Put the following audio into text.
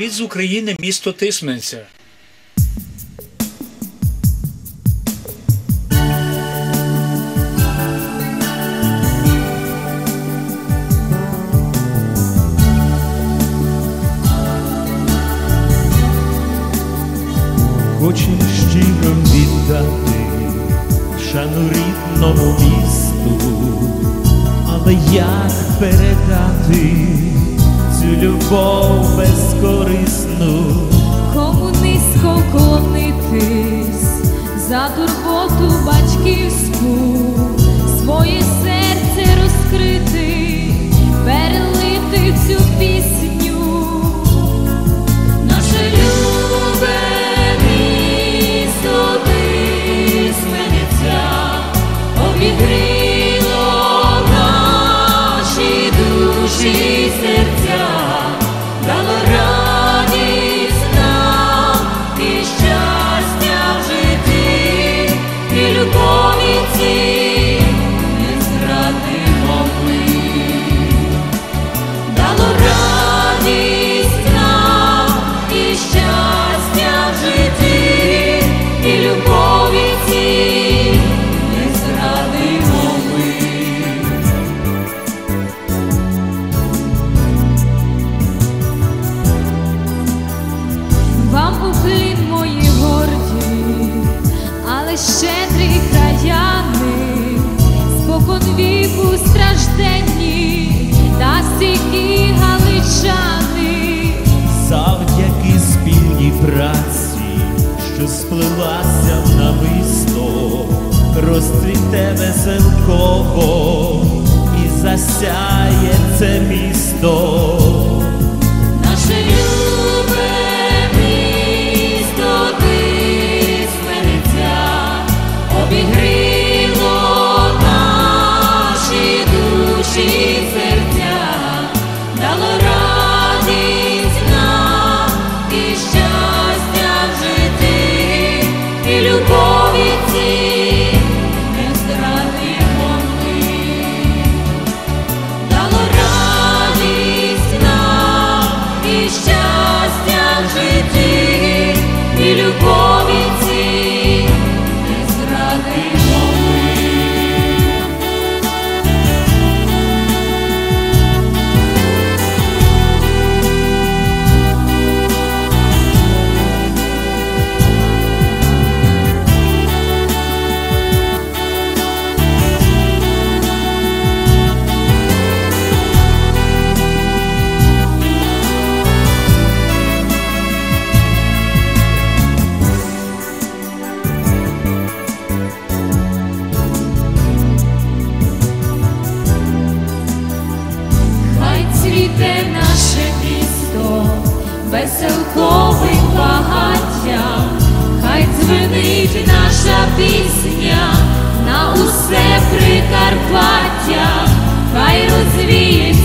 Привіт з України, місто Тисменця. Хочеш щиро віддати шану рідному місту, але як передати любов безкорисну? Кому низько клонитись за турботу батьківську, стражденні та стійкі галичани. Завдяки спільній праці, що сплелася в намисто, розцвіте веселково і засяє це місто. Наше любе цвіте наше місто веселковим багаттям, хай дзвенить наша пісня на усе Прикарпаття, хай розвіється